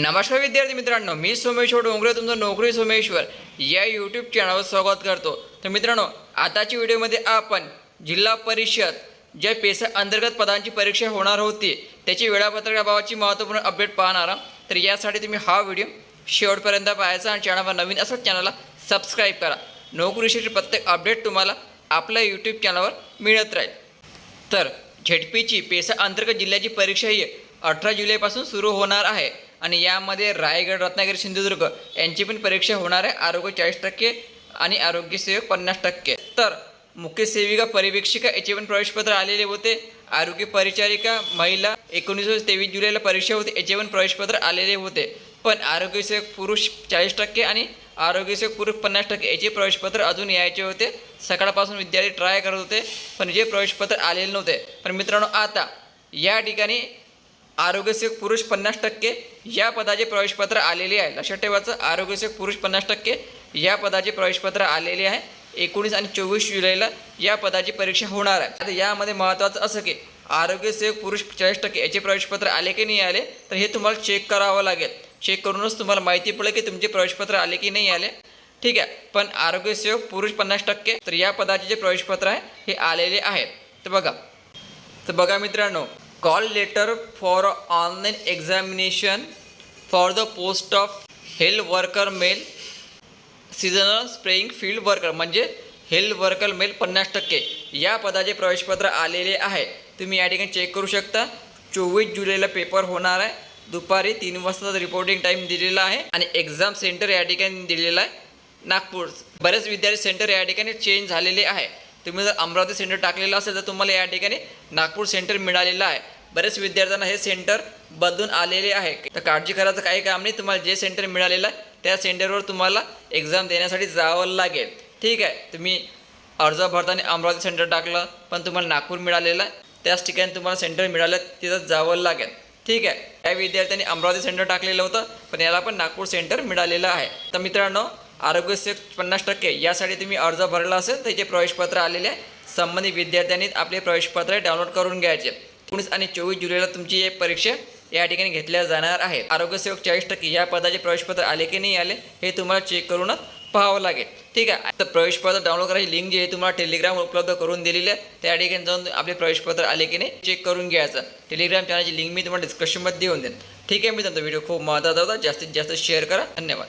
नमस्कार विद्यार्थी मित्रांनो मी सोमेश्वर डोंगरे तुमचं नोकरी सोमेश्वर या यूट्यूब चॅनलवर स्वागत करतो. तर मित्रांनो आताच्या व्हिडिओमध्ये आपण जिल्हा परिषद ज्या पेसा अंतर्गत पदांची परीक्षा होणार होती त्याची वेळापत्रकाबाबतची महत्त्वपूर्ण अपडेट पाहणार तर यासाठी तुम्ही हा व्हिडिओ शेवटपर्यंत पाहायचा आणि चॅनलवर नवीन असं चॅनलला सबस्क्राईब करा. नोकरीशी प्रत्येक अपडेट तुम्हाला आपल्या यूट्यूब चॅनलवर मिळत राहील. तर झेडपीची पेसा अंतर्गत जिल्ह्याची परीक्षा ही अठरा जुलैपासून सुरू होणार आहे. आणि यामध्ये रायगड रत्नागिरी सिंधुदुर्ग यांची पण परीक्षा होणार आहे. आरोग्य चाळीस टक्के आणि आरोग्य सेवक पन्नास टक्के. तर मुख्य सेविका परिवेक्षिका याचे पण प्रवेशपत्र आलेले होते. आरोग्य परिचारिका महिला एकोणीस तेवीस जुलैला परीक्षा होती याचे पण प्रवेशपत्र आलेले होते. पण आरोग्यसेवक पुरुष चाळीस टक्के आणि आरोग्यसेवक पुरुष पन्नास टक्के याचे प्रवेशपत्र अजून यायचे होते. सकाळपासून विद्यार्थी ट्राय करत होते पण जे प्रवेशपत्र आलेले नव्हते. पण मित्रांनो आता या ठिकाणी आरोग्यसेवक पुरुष पन्नास टक्के या पदाचे प्रवेशपत्र आलेले आहे. लक्षात ठेवायचं आरोग्यसेवक पुरुष पन्नास टक्के या पदाचे प्रवेशपत्र आलेले आहे. एकोणीस आणि चोवीस जुलैला या पदाची परीक्षा होणार आहे. आता यामध्ये महत्त्वाचं असं की आरोग्यसेवक पुरुष चाळीस टक्के याचे प्रवेशपत्र आले की नाही आले तर हे तुम्हाला चेक करावं लागेल. चेक करूनच तुम्हाला माहिती पडेल की तुमचे प्रवेशपत्र आले की नाही आले. ठीक आहे. पण आरोग्यसेवक पुरुष पन्नास टक्के तर या पदाचे जे प्रवेशपत्र आहे हे आलेले आहेत तर बघा. तर बघा मित्रांनो call letter for online examination for the post of health worker male seasonal spraying field worker म्हणजे हेल्थ वर्कर मेल पन्नास टक्के. या पदाचे प्रवेशपत्र आलेले आहे. तुम्ही या ठिकाणी चेक करू शकता. चोवीस जुलैला पेपर होणार आहे. दुपारी तीन वाजता रिपोर्टिंग टाईम दिलेला आहे आणि एक्झाम सेंटर या ठिकाणी दिलेलं आहे. नागपूर. बरेच विद्यार्थी सेंटर या ठिकाणी चेंज झालेले आहे. तुम्ही जर अमरावती सेंटर टाकलेलं असेल तर तुम्हाला या ठिकाणी नागपूर सेंटर मिळालेलं आहे. बरेच विद्यार्थ्यांना हे सेंटर बदलून आलेले आहे. तर काळजी करायचं काही काम नाही तुम्हाला जे सेंटर मिळालेलं आहे त्या सेंटरवर तुम्हाला एक्झाम देण्यासाठी जावं लागेल. ठीक आहे तुम्ही अर्ज भरताना अमरावती सेंटर टाकलं पण तुम्हाला नागपूर मिळालेलं आहे. त्याच ठिकाणी तुम्हाला सेंटर मिळालं तिथं जावं लागेल. ठीक आहे काही विद्यार्थ्यांनी अमरावती सेंटर टाकलेलं होतं पण याला पण नागपूर सेंटर मिळालेलं आहे. तर मित्रांनो आरोग्य सेवक पन्नास टक्के यासाठी तुम्ही अर्ज भरला असेल त्याचे प्रवेशपत्र आलेले संबंधित विद्यार्थ्यांनी आपले प्रवेशपत्र डाउनलोड करून घ्यायचे. एकोणीस आणि चोवीस जुलैला तुमची एक परीक्षा या ठिकाणी घेतल्या जाणार आहे. आरोग्यसेवक चाळीस टक्के या पदाचे प्रवेशपत्र आले की नाही आले हे तुम्हाला चेक करूनच पाहावं लागेल. ठीक आहे? तर प्रवेशपत्र डाउनलोड करायची लिंक जी आहे तुम्हाला टेलिग्राम उपलब्ध करून दिलेली आहे. त्या ठिकाणी जाऊन आपले प्रवेशपत्र आले की नाही चेक करून घ्यायचं. टेलिग्राम चॅनलची लिंक मी तुम्हाला डिस्क्रिप्शनमध्ये देऊन देईन. ठीक आहे मी तुमचा व्हिडिओ खूप महत्त्वाचा होता. जास्तीत जास्त शेअर करा. धन्यवाद.